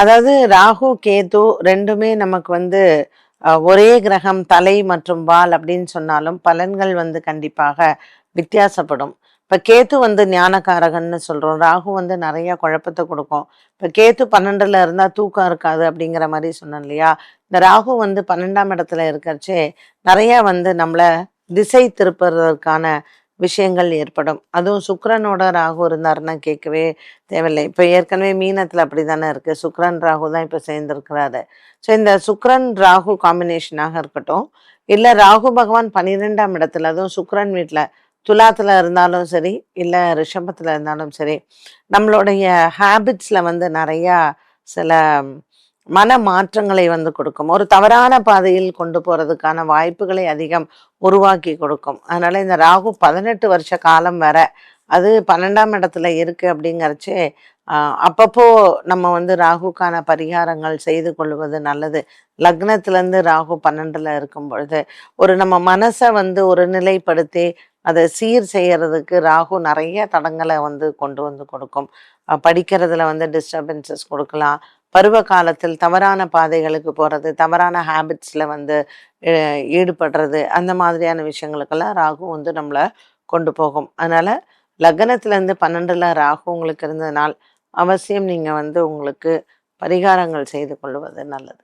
அதாவது ராகு கேது ரெண்டுமே நமக்கு வந்து ஒரே கிரகம் தலை மற்றும் வால் அப்படின்னு சொன்னாலும் பலன்கள் வந்து கண்டிப்பாக வித்தியாசப்படும். இப்போ கேத்து வந்து ஞானக்காரகன்னு சொல்கிறோம் ராகு வந்து நிறைய குழப்பத்தை கொடுக்கும். இப்போ கேத்து பன்னெண்டுல இருந்தால் தூக்கம் இருக்காது அப்படிங்கிற மாதிரி சொன்னோம் இல்லையா? இந்த ராகு வந்து பன்னெண்டாம் இடத்துல இருக்கிறச்சே நிறையா வந்து நம்மளை திசை திருப்புறதற்கான விஷயங்கள் ஏற்படும். அதுவும் சுக்கரனோட ராகு இருந்தாருன்னா கேட்கவே தேவையில்லை. இப்போ ஏற்கனவே மீனத்தில் அப்படி தானே இருக்குது சுக்கரன் ராகு தான் இப்போ சேர்ந்துருக்கிறாரு. ஸோ இந்த சுக்கரன் ராகு காம்பினேஷனாக இருக்கட்டும். இல்லை ராகு பகவான் பன்னிரெண்டாம் இடத்துல அதுவும் சுக்கரன் வீட்டில் துலாத்தில் இருந்தாலும் சரி இல்லை ரிஷபத்தில் இருந்தாலும் சரி நம்மளுடைய ஹேபிட்ஸில் வந்து நிறையா சில மன மாற்றங்களை வந்து கொடுக்கும். ஒரு தவறான பாதையில் கொண்டு போகிறதுக்கான வாய்ப்புகளை அதிகம் உருவாக்கி கொடுக்கும். அதனால இந்த ராகு பதினெட்டு வருஷ காலம் வர அது பன்னெண்டாம் இடத்துல இருக்கு அப்படிங்கிறச்சே அப்பப்போ நம்ம வந்து ராகுக்கான பரிகாரங்கள் செய்து கொள்வது நல்லது. லக்னத்திலேருந்து ராகு பன்னெண்டுல இருக்கும் பொழுது ஒரு நம்ம மனசை வந்து ஒரு நிலைப்படுத்தி அதை சீர் செய்யறதுக்கு ராகு நிறைய தடங்களை வந்து கொண்டு வந்து கொடுக்கும். படிக்கிறதுல வந்து டிஸ்டர்பன்சஸ் கொடுக்கலாம். பருவ காலத்தில் தவறான பாதைகளுக்கு போகிறது தவறான ஹேபிட்ஸில் வந்து ஈடுபடுறது அந்த மாதிரியான விஷயங்களுக்கெல்லாம் ராகு வந்து நம்மளை கொண்டு போகும். அதனால் லக்னத்துலேருந்து பன்னெண்டில் ராகு உங்களுக்கு இருந்ததுனால் அவசியம் நீங்கள் வந்து உங்களுக்கு பரிகாரங்கள் செய்து கொள்வது நல்லது.